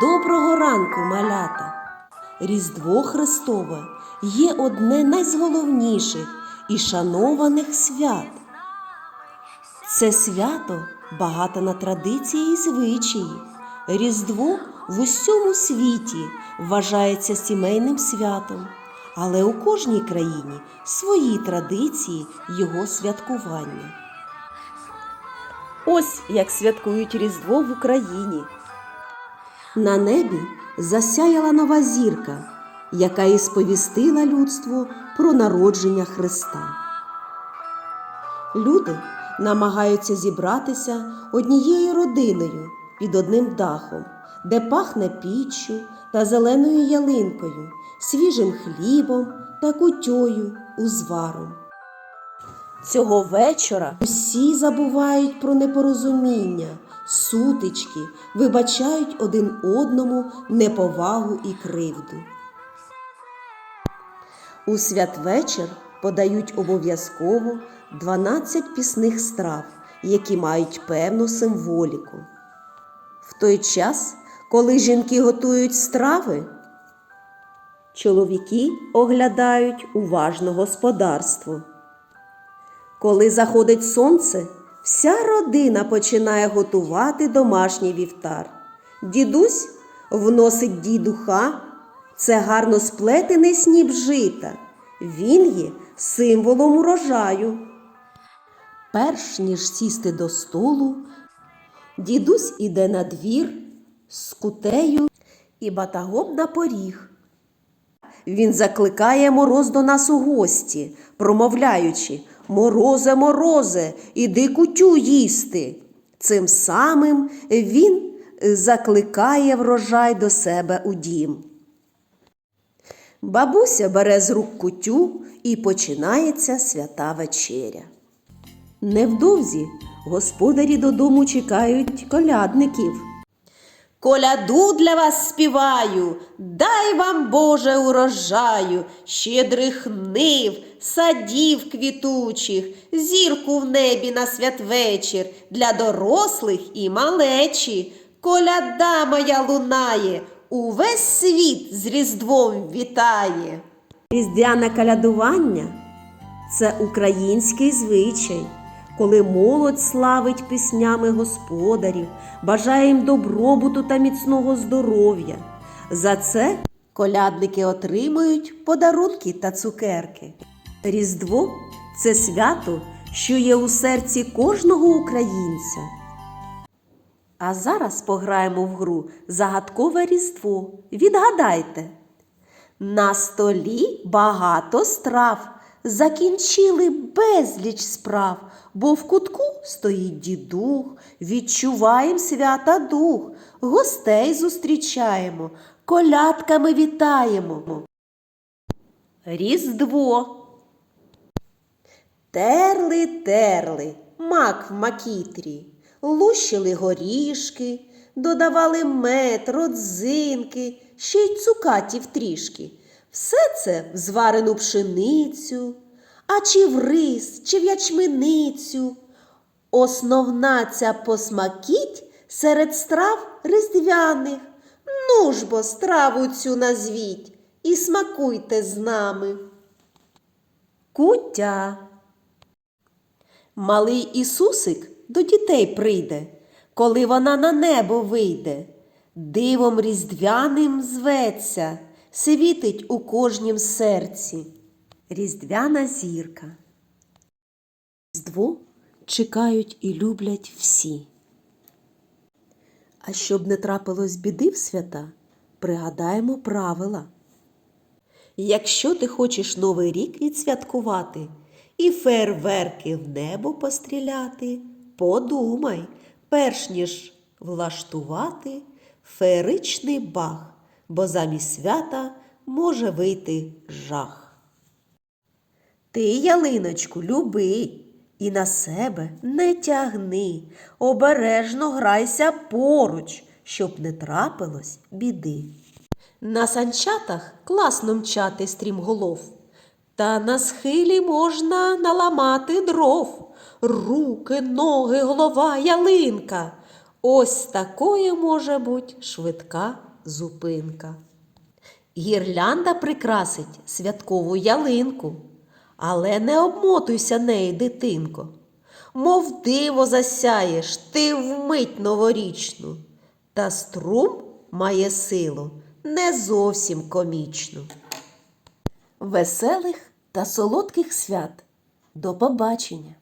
Доброго ранку, малята! Різдво Христове є одне найзголовніших і шанованих свят. Це свято багато на традиції і звичаї. Різдво в усьому світі вважається сімейним святом, але у кожній країні свої традиції його святкування. Ось як святкують Різдво в Україні. На небі засяяла нова зірка, яка і сповістила людству про народження Христа. Люди намагаються зібратися однією родиною під одним дахом, де пахне піччю та зеленою ялинкою, свіжим хлібом та кутьою узваром. Цього вечора усі забувають про непорозуміння, сутички, вибачають один одному неповагу і кривду. У святвечір подають обов'язково 12 пісних страв, які мають певну символіку. В той час, коли жінки готують страви, чоловіки оглядають уважно господарство. Коли заходить сонце, вся родина починає готувати домашній вівтар. Дідусь вносить дідуха, це гарно сплетений сніп жита. Він є символом урожаю. Перш ніж сісти до столу, дідусь іде на двір з кутею і батагом на поріг. Він закликає мороз до нас у гості, промовляючи Морозе, морозе, іди кутю їсти. Цим самим він закликає врожай до себе у дім. Бабуся бере з рук кутю і починається свята вечеря. Невдовзі господарі додому чекають колядників. Коляду для вас співаю, дай вам Боже урожаю, щедрих нив, садів квітучих, зірку в небі на святвечір для дорослих і малечі. Коляда моя лунає, увесь світ з Різдвом вітає. Різдвяне колядування це український звичай, коли молодь славить піснями господарів, бажає їм добробуту та міцного здоров'я. За це колядники отримують подарунки та цукерки. Різдво це свято, що є у серці кожного українця. А зараз пограємо в гру Загадкове Різдво. Відгадайте. На столі багато страв. Закінчили безліч справ, бо в кутку стоїть дідух, відчуваєм свята дух, гостей зустрічаємо, колядками вітаємо. Різдво. Терли, терли, мак в макітрі, лущили горішки, додавали мед, родзинки, ще й цукатів трішки. Все це в зварену пшеницю, а чи в рис, чи в ячменицю. Основна ця посмакіть серед страв різдвяних. Ну ж бо страву цю назвіть і смакуйте з нами. Куття. Малий Ісусик до дітей прийде, коли вона на небо вийде. Дивом різдвяним зветься, світить у кожнім серці. Різдвяна зірка. Різдво чекають і люблять всі. А щоб не трапилось біди в свята, пригадаємо правила. Якщо ти хочеш Новий рік відсвяткувати і фейерверки в небо постріляти, подумай, перш ніж влаштувати феєричний бах, бо замість свята може вийти жах. Ти, ялиночку, люби і на себе не тягни, обережно грайся поруч, щоб не трапилось біди. На санчатах класно мчати стрімголов, та на схилі можна наламати дров. Руки, ноги, голова, ялинка. Ось такою може бути швидка зупинка. Гірлянда прикрасить святкову ялинку, але не обмотуйся нею, дитинко. Мов диво засяєш ти вмить новорічну, та струм має силу не зовсім комічну. Веселих та солодких свят. До побачення!